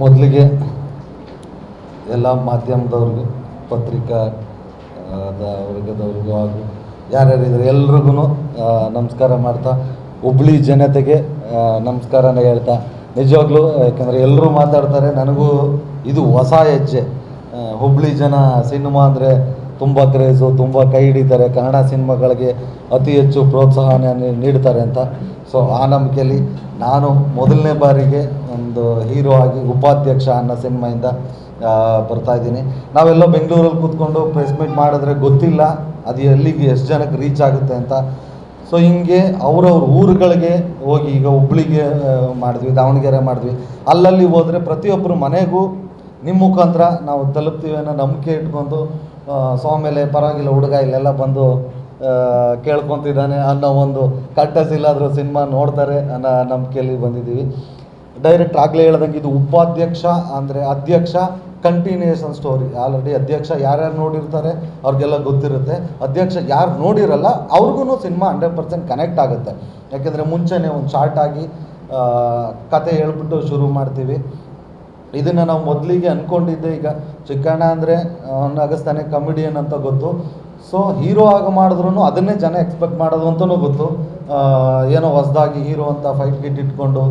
ಮೊದಲಿಗೆ ಎಲ್ಲ ಮಾಧ್ಯಮದವ್ರಿಗೂ, ಪತ್ರಿಕಾ ವರ್ಗದವ್ರಿಗೂ ಹಾಗೂ ಯಾರ್ಯಾರಿದ್ದಾರೆ ಎಲ್ರಿಗೂ ನಮಸ್ಕಾರ ಮಾಡ್ತಾ, ಹುಬ್ಳಿ ಜನತೆಗೆ ನಮಸ್ಕಾರನ ಹೇಳ್ತಾ, ನಿಜವಾಗ್ಲೂ, ಯಾಕಂದರೆ ಎಲ್ಲರೂ ಮಾತಾಡ್ತಾರೆ, ನನಗೂ ಇದು ಹೊಸ ಹೆಜ್ಜೆ. ಹುಬ್ಳಿ ಜನ ಸಿನಿಮಾ ಅಂದರೆ ತುಂಬ ಕ್ರೇಜು, ತುಂಬ ಕೈ ಹಿಡಿತಾರೆ, ಕನ್ನಡ ಸಿನಿಮಾಗಳಿಗೆ ಅತಿ ಹೆಚ್ಚು ಪ್ರೋತ್ಸಾಹನ ನೀಡ್ತಾರೆ ಅಂತ. ಸೊ, ಆ ನಂಬಿಕೆಯಲ್ಲಿ ನಾನು ಮೊದಲನೇ ಬಾರಿಗೆ ಒಂದು ಹೀರೋ ಆಗಿ ಉಪಾಧ್ಯಕ್ಷ ಅನ್ನೋ ಸಿನಿಮಾಯಿಂದ ಬರ್ತಾ ಇದ್ದೀನಿ. ನಾವೆಲ್ಲ ಬೆಂಗಳೂರಲ್ಲಿ ಕೂತ್ಕೊಂಡು ಪ್ರೆಸ್ ಮೀಟ್ ಮಾಡಿದ್ರೆ ಗೊತ್ತಿಲ್ಲ ಅದು ಎಲ್ಲಿಗೆ ಎಷ್ಟು ಜನಕ್ಕೆ ರೀಚ್ ಆಗುತ್ತೆ ಅಂತ. ಸೊ ಹಿಂಗೆ ಅವ್ರವ್ರ ಊರುಗಳಿಗೆ ಹೋಗಿ ಈಗ ಹುಬ್ಳಿಗೆ ಮಾಡಿದ್ವಿ ದಾವಣಗೆರೆ ಮಾಡಿದ್ವಿ. ಅಲ್ಲಲ್ಲಿ ಹೋದರೆ ಪ್ರತಿಯೊಬ್ಬರು ಮನೆಗೂ ನಿಮ್ಮ ಮುಖಾಂತರ ನಾವು ತಲುಪ್ತೀವಿ ಅನ್ನೋ ನಂಬಿಕೆ ಇಟ್ಕೊಂಡು ಆ, ಆಮೇಲೆ ಪರವಾಗಿಲ್ಲ ಹುಡುಗ ಇಲ್ಲೆಲ್ಲ ಬಂದು ಕೇಳ್ಕೊತಿದ್ದಾನೆ ಅನ್ನೋ ಒಂದು ಕಟ್ಟಸಿಲ್ಲಾದರೂ ಸಿನಿಮಾ ನೋಡ್ತಾರೆ ಅನ್ನೋ ನಂಬಿಕೆಯಲ್ಲಿ ಬಂದಿದ್ದೀವಿ. ಡೈರೆಕ್ಟ್ ಆಗಲೇ ಹೇಳ್ದಂಗೆ ಇದು ಉಪಾಧ್ಯಕ್ಷ, ಅಂದರೆ ಅಧ್ಯಕ್ಷ ಕಂಟಿನ್ಯೂಯೇಷನ್ ಸ್ಟೋರಿ ಆಲ್ರೆಡಿ ಅಧ್ಯಕ್ಷ ಯಾರ್ಯಾರು ನೋಡಿರ್ತಾರೆ, ಅವ್ರಿಗೆಲ್ಲ ಗೊತ್ತಿರುತ್ತೆ. ಅಧ್ಯಕ್ಷ ಯಾರು ನೋಡಿರಲ್ಲ ಅವ್ರಿಗೂ ಸಿನಿಮಾ ಹಂಡ್ರೆಡ್ ಪರ್ಸೆಂಟ್ ಕನೆಕ್ಟ್ ಆಗುತ್ತೆ. ಯಾಕೆಂದರೆ ಮುಂಚೆನೇ ಒಂದು ಶಾರ್ಟ್ ಆಗಿ ಕತೆ ಹೇಳ್ಬಿಟ್ಟು ಶುರು ಮಾಡ್ತೀವಿ. ಇದನ್ನು ನಾವು ಮೊದಲಿಗೆ ಅಂದ್ಕೊಂಡಿದ್ದೆ ಈಗ. ಚಿಕ್ಕಣ್ಣ ಅಂದರೆ ಅಗಸ್ತಾನೆ ಕಮಿಡಿಯನ್ ಅಂತ ಗೊತ್ತು. ಸೊ ಹೀರೋ ಆಗ ಮಾಡಿದ್ರು ಅದನ್ನೇ ಜನ ಎಕ್ಸ್ಪೆಕ್ಟ್ ಮಾಡೋದು ಅಂತಲೂ ಗೊತ್ತು. ಏನೋ ಹೊಸ್ದಾಗಿ ಹೀರೋ ಅಂತ ಫೈಟ್ ಗಿಟ್ ಇಟ್ಕೊಂಡು.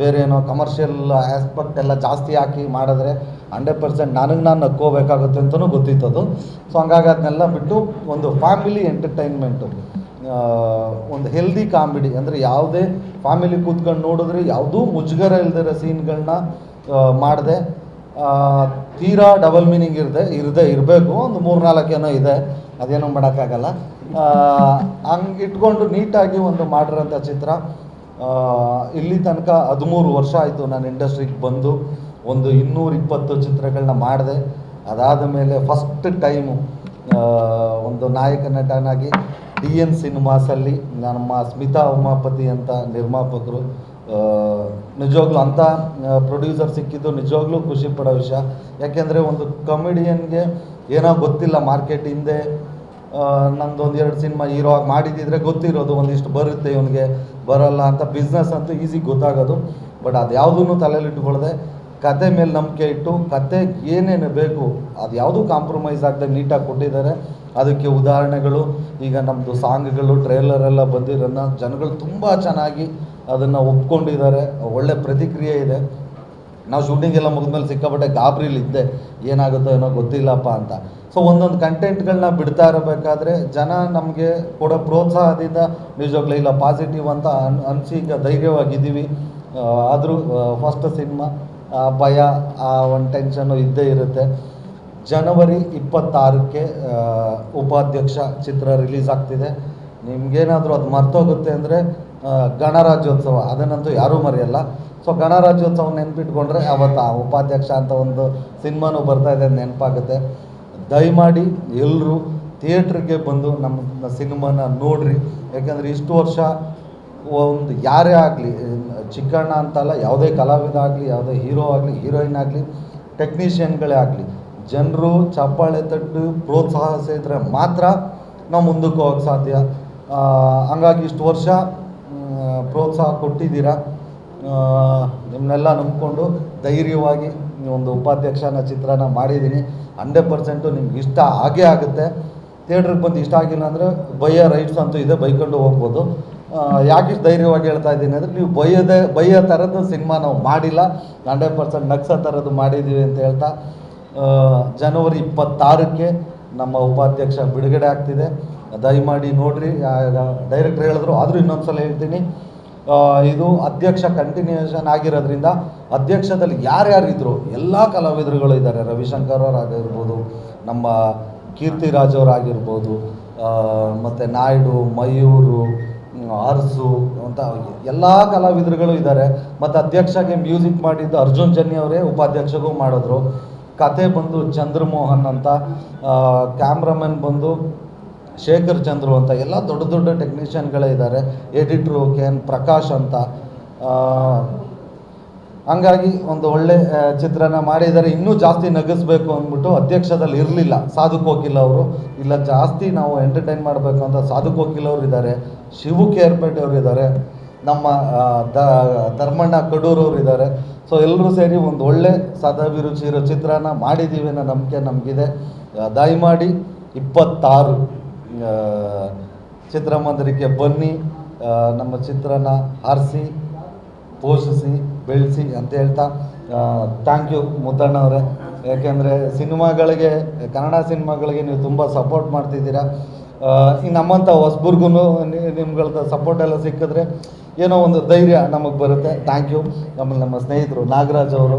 ಬೇರೆ ಏನೋ ಕಮರ್ಷಿಯಲ್ ಆಸ್ಪೆಕ್ಟ್ ಎಲ್ಲ ಜಾಸ್ತಿ ಹಾಕಿ ಮಾಡಿದ್ರೆ ಹಂಡ್ರೆಡ್ ಪರ್ಸೆಂಟ್ ನನಗೆ ನಾನು ನಕ್ಕೋಬೇಕಾಗುತ್ತೆ ಅಂತಲೂ ಗೊತ್ತಿತ್ತು ಅದು. ಸೊ ಹಂಗಾಗಿ ಅದನ್ನೆಲ್ಲ ಬಿಟ್ಟು ಒಂದು ಫ್ಯಾಮಿಲಿ ಎಂಟರ್ಟೈನ್ಮೆಂಟು ಒಂದು ಹೆಲ್ದಿ ಕಾಮಿಡಿ ಅಂದರೆ ಯಾವುದೇ ಫ್ಯಾಮಿಲಿ ಕೂತ್ಕೊಂಡು ನೋಡಿದ್ರೆ ಯಾವುದೂ ಮುಜುಗರ ಇಲ್ದಿರೋ ಸೀನ್ಗಳನ್ನ ಮಾಡಿದೆ. ತೀರಾ ಡಬಲ್ ಮೀನಿಂಗ್ ಇರದೆ ಇರದೆ, ಇರಬೇಕು. ಒಂದು ಮೂರು ನಾಲ್ಕು ಏನೋ ಇದೆ, ಅದೇನೋ ಮಾಡೋಕ್ಕಾಗಲ್ಲ. ಹಂಗೆ ಇಟ್ಕೊಂಡು ನೀಟಾಗಿ ಒಂದು ಮಾಡಿರೋಂಥ ಚಿತ್ರ. ಇಲ್ಲಿ ತನಕ ಹದಿಮೂರು ವರ್ಷ ಆಯಿತು ನಾನು ಇಂಡಸ್ಟ್ರಿಗೆ ಬಂದು, ಒಂದು ಇನ್ನೂರ ಇಪ್ಪತ್ತು ಚಿತ್ರಗಳನ್ನ ಮಾಡಿದೆ. ಅದಾದ ಮೇಲೆ ಫಸ್ಟ್ ಟೈಮು ಒಂದು ನಾಯಕ ನಟನಾಗಿ ಡಿ ಎನ್ ಸಿನಿಮಾಸಲ್ಲಿ ನಮ್ಮ ಸ್ಮಿತಾ ಉಮಾಪತಿ ಅಂತ ನಿರ್ಮಾಪಕರು ನಿಜವಾಗ್ಲೂ ಅಂಥ ಪ್ರೊಡ್ಯೂಸರ್ ಸಿಕ್ಕಿದ್ದು ನಿಜವಾಗ್ಲೂ ಖುಷಿ ಪಡೋ ವಿಷಯ. ಯಾಕೆಂದರೆ ಒಂದು ಕಮಿಡಿಯನ್ಗೆ ಏನೋ ಗೊತ್ತಿಲ್ಲ ಮಾರ್ಕೆಟ್ ಹಿಂದೆ ನಂದು ಒಂದು ಎರಡು ಸಿನಿಮಾ ಹೀರೋ ಆಗಿ ಮಾಡಿದ್ದಿದ್ರೆ ಗೊತ್ತಿರೋದು ಒಂದಿಷ್ಟು ಬರುತ್ತೆ ಇವನಿಗೆ, ಬರಲ್ಲ ಅಂತ. ಬಿಸ್ನೆಸ್ ಅಂತೂ ಈಸಿ ಗೊತ್ತಾಗೋದು. ಬಟ್ ಅದು ಯಾವುದೂ ತಲೆಯಲ್ಲಿ ಇಟ್ಕೊಳ್ಳದೆ ಕತೆ ಮೇಲೆ ನಂಬಿಕೆ ಇಟ್ಟು, ಕತೆ ಏನೇನು ಬೇಕು, ಅದು ಯಾವುದೂ ಕಾಂಪ್ರಮೈಸ್ ಆಗದೆ ನೀಟಾಗಿ ಕೊಟ್ಟಿದ್ದಾರೆ. ಅದಕ್ಕೆ ಉದಾಹರಣೆಗಳು, ಈಗ ನಮ್ಮದು ಸಾಂಗ್ಗಳು ಟ್ರೇಲರ್ ಎಲ್ಲ ಬಂದಿರೋದನ್ನ ಜನಗಳು ತುಂಬ ಚೆನ್ನಾಗಿ ಅದನ್ನು ಒಪ್ಕೊಂಡಿದ್ದಾರೆ. ಒಳ್ಳೆ ಪ್ರತಿಕ್ರಿಯೆ ಇದೆ. ನಾವು ಶೂಟಿಂಗ್ ಎಲ್ಲ ಮುಗಿದ್ಮೇಲೆ ಸಿಕ್ಕಾಪಟ್ಟೆ ಗಾಬರಿಲಿದ್ದೆ ಏನಾಗುತ್ತೋ ಏನೋ ಗೊತ್ತಿಲ್ಲಪ್ಪ ಅಂತ. ಸೊ ಒಂದೊಂದು ಕಂಟೆಂಟ್ಗಳನ್ನ ಬಿಡ್ತಾ ಇರಬೇಕಾದ್ರೆ ಜನ ನಮಗೆ ಕೊಡೋ ಪ್ರೋತ್ಸಾಹದಿಂದ ನಿಜವಾಗ್ಲೂ ಇಲ್ಲ ಪಾಸಿಟಿವ್ ಅಂತ ಅನ್ ಅನಿಸಿ ಈಗ ಧೈರ್ಯವಾಗಿದ್ದೀವಿ ಆದರೂ ಫಸ್ಟ್ ಸಿನಿಮಾ ಭಯ, ಆ, ಒಂದು ಟೆನ್ಷನ್ನು ಇದ್ದೇ ಇರುತ್ತೆ. ಜನವರಿ ಇಪ್ಪತ್ತಾರಕ್ಕೆ ಉಪಾಧ್ಯಕ್ಷ ಚಿತ್ರ ರಿಲೀಸ್ ಆಗ್ತಿದೆ. ನಿಮಗೇನಾದರೂ ಅದು ಮರ್ತೋಗುತ್ತೆ ಅಂದರೆ ಗಣರಾಜ್ಯೋತ್ಸವ. ಅದನ್ನಂತೂ ಯಾರೂ ಮರೆಯಲ್ಲ. ಸೊ ಗಣರಾಜ್ಯೋತ್ಸವ ನೆನ್ಪಿಟ್ಕೊಂಡ್ರೆ ಅವತ್ತು ಆ ಉಪಾಧ್ಯಕ್ಷ ಅಂತ ಒಂದು ಸಿನಿಮಾನು ಬರ್ತಾ ಇದೆ, ನೆನಪಾಗುತ್ತೆ. ದಯಮಾಡಿ ಎಲ್ಲರೂ ಥಿಯೇಟ್ರಿಗೆ ಬಂದು ನಮ್ಮ ಸಿನಿಮಾನ ನೋಡ್ರಿ. ಯಾಕಂದರೆ ಇಷ್ಟು ವರ್ಷ ಒಂದು ಯಾರೇ ಆಗಲಿ, ಚಿಕ್ಕಣ್ಣ ಅಂತಲ್ಲ, ಯಾವುದೇ ಕಲಾವಿದ ಆಗಲಿ, ಯಾವುದೇ ಹೀರೋ ಆಗಲಿ, ಹೀರೋಯಿನ್ ಆಗಲಿ, ಟೆಕ್ನಿಷಿಯನ್ಗಳೇ ಆಗಲಿ, ಜನರು ಚಪ್ಪಾಳೆ ತಟ್ಟು ಪ್ರೋತ್ಸಾಹ ಪ್ರೋತ್ಸಾಹಿಸಿದ್ರೆ ಮಾತ್ರ ನಾವು ಮುಂದಕ್ಕೆ ಹೋಗೋಕ್ಕೆ ಸಾಧ್ಯ. ಹಂಗಾಗಿ ಇಷ್ಟು ವರ್ಷ ಪ್ರೋತ್ಸಾಹ ಕೊಟ್ಟಿದ್ದೀರಾ. ನಿಮ್ಮನ್ನೆಲ್ಲ ನಂಬಿಕೊಂಡು ಧೈರ್ಯವಾಗಿ ಒಂದು ಉಪಾಧ್ಯಕ್ಷನ ಚಿತ್ರನ ಮಾಡಿದ್ದೀನಿ. ಹಂಡ್ರೆಡ್ ಪರ್ಸೆಂಟು ನಿಮ್ಗೆ ಇಷ್ಟ ಆಗೇ ಆಗುತ್ತೆ. ಥಿಯೇಟ್ರಿಗೆ ಬಂದು ಇಷ್ಟ ಆಗಿಲ್ಲ ಅಂದರೆ ಭಯ, ರೈಟ್ಸ್ ಅಂತೂ ಇದೆ, ಬೈಕೊಂಡು ಹೋಗ್ಬೋದು. ಯಾಕೆ ಧೈರ್ಯವಾಗಿ ಹೇಳ್ತಾ ಇದ್ದೀನಿ ಅಂದರೆ ನೀವು ಬೈಯೋದೇ ಬೈಯೋ ಥರದ್ದು ಸಿನಿಮಾ ನಾವು ಮಾಡಿಲ್ಲ. ಹಂಡ್ರೆಡ್ ಪರ್ಸೆಂಟ್ ನಗ್ಸೋ ಥರದ್ದು ಮಾಡಿದ್ದೀವಿ ಅಂತ ಹೇಳ್ತಾ ಜನವರಿ ಇಪ್ಪತ್ತಾರಕ್ಕೆ ನಮ್ಮ ಉಪಾಧ್ಯಕ್ಷ ಬಿಡುಗಡೆ ಆಗ್ತಿದೆ. ದಯಮಾಡಿ ನೋಡ್ರಿ ಡೈರೆಕ್ಟ್ರ್ ಹೇಳಿದ್ರು, ಆದರೂ ಇನ್ನೊಂದು ಸಲ ಹೇಳ್ತೀನಿ. ಇದು ಅಧ್ಯಕ್ಷ ಕಂಟಿನ್ಯೂಷನ್ ಆಗಿರೋದ್ರಿಂದ ಅಧ್ಯಕ್ಷದಲ್ಲಿ ಯಾರ್ಯಾರಿದ್ರು, ಎಲ್ಲ ಕಲಾವಿದರುಗಳು ಇದ್ದಾರೆ. ರವಿಶಂಕರ್ ಅವರಾಗಿರ್ಬೋದು ನಮ್ಮ ಕೀರ್ತಿರಾಜ್ ಅವರಾಗಿರ್ಬೋದು ಮತ್ತು ನಾಯ್ಡು, ಮಯೂರು ಅರ್ಸು ಅಂತ ಎಲ್ಲ ಕಲಾವಿದರುಗಳು ಇದ್ದಾರೆ. ಮತ್ತು ಅಧ್ಯಕ್ಷಗೆ ಮ್ಯೂಸಿಕ್ ಮಾಡಿದ್ದು ಅರ್ಜುನ್ ಜನ್ಯ ಅವರೇ ಉಪಾಧ್ಯಕ್ಷಗೂ ಮಾಡಿದ್ರು. ಕತೆ ಬಂದು ಚಂದ್ರಮೋಹನ್ ಅಂತ ಕ್ಯಾಮ್ರಾಮನ್ ಬಂದು ಶೇಖರ್ ಚಂದ್ರು ಅಂತ ಎಲ್ಲ ದೊಡ್ಡ ದೊಡ್ಡ ಟೆಕ್ನಿಷಿಯನ್ಗಳೇ ಇದ್ದಾರೆ. ಎಡಿಟ್ರು ಕೆ ಎನ್ ಪ್ರಕಾಶ್ ಅಂತ. ಹಂಗಾಗಿ ಒಂದು ಒಳ್ಳೆ ಚಿತ್ರನ ಮಾಡಿದ್ದಾರೆ. ಇನ್ನೂ ಜಾಸ್ತಿ ನಗಿಸ್ಬೇಕು ಅಂದ್ಬಿಟ್ಟು ಅಧ್ಯಕ್ಷದಲ್ಲಿ ಇರಲಿಲ್ಲ. ಸಾಧು ಕೋಕಿಲ್ ಅವರು. ಇಲ್ಲ, ಜಾಸ್ತಿ ನಾವು ಎಂಟರ್ಟೈನ್ ಮಾಡಬೇಕು ಅಂತ ಸಾಧು ಕೋಕಿಲ್ ಅವರು ಇದ್ದಾರೆ. ಶಿವು ಕೇರ್ಪೇಟೆ ಅವರು ಇದ್ದಾರೆ. ನಮ್ಮ ದ- ಧರ್ಮಣ್ಣ ಕಡೂರವ್ರು ಇದ್ದಾರೆ. ಸೊ ಎಲ್ಲರೂ ಸೇರಿ ಒಂದು ಒಳ್ಳೆ ಸದಾಭಿರುಚಿ ಇರೋ ಚಿತ್ರನ ಮಾಡಿದ್ದೀವಿ ಅನ್ನೋ ನಂಬಿಕೆ ನಮಗಿದೆ. ದಯಮಾಡಿ ಇಪ್ಪತ್ತಾರು. ಚಿತ್ರಮಂದಿರಕ್ಕೆ ಬನ್ನಿ ನಮ್ಮ ಚಿತ್ರನ ಆರಿಸಿ, ಪೋಷಿಸಿ, ಬೆಳೆಸಿ ಅಂತ ಹೇಳ್ತಾ ಥ್ಯಾಂಕ್ ಯು ಮುದ್ದಣ್ಣವರೇ ಯಾಕೆಂದರೆ ಸಿನಿಮಾಗಳಿಗೆ, ಕನ್ನಡ ಸಿನಿಮಾಗಳಿಗೆ ನೀವು ತುಂಬ ಸಪೋರ್ಟ್ ಮಾಡ್ತಿದ್ದೀರಾ. ಈ ನಮ್ಮಂಥ ಹೊಸಬ್ರಿಗೂ ನಿಮ್ಗಳ ಸಪೋರ್ಟ್ ಎಲ್ಲ ಸಿಕ್ಕಿದ್ರೆ ಏನೋ ಒಂದು ಧೈರ್ಯ ನಮಗೆ ಬರುತ್ತೆ. ಥ್ಯಾಂಕ್ ಯು ನಮ್ಮ ನಮ್ಮ ಸ್ನೇಹಿತರು ನಾಗರಾಜ್ ಅವರು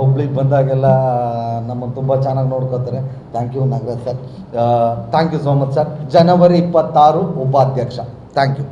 ಹುಬ್ಳಿಗೆ ಬಂದಾಗೆಲ್ಲ, ನಮ್ಮನ್ನು ತುಂಬ ಚೆನ್ನಾಗಿ ನೋಡ್ಕೋತಾರೆ thank you Nagaraj sir. Thank you so much sir ಜನವರಿ ಇಪ್ಪತ್ತಾರು, ಉಪಾಧ್ಯಕ್ಷ. Thank you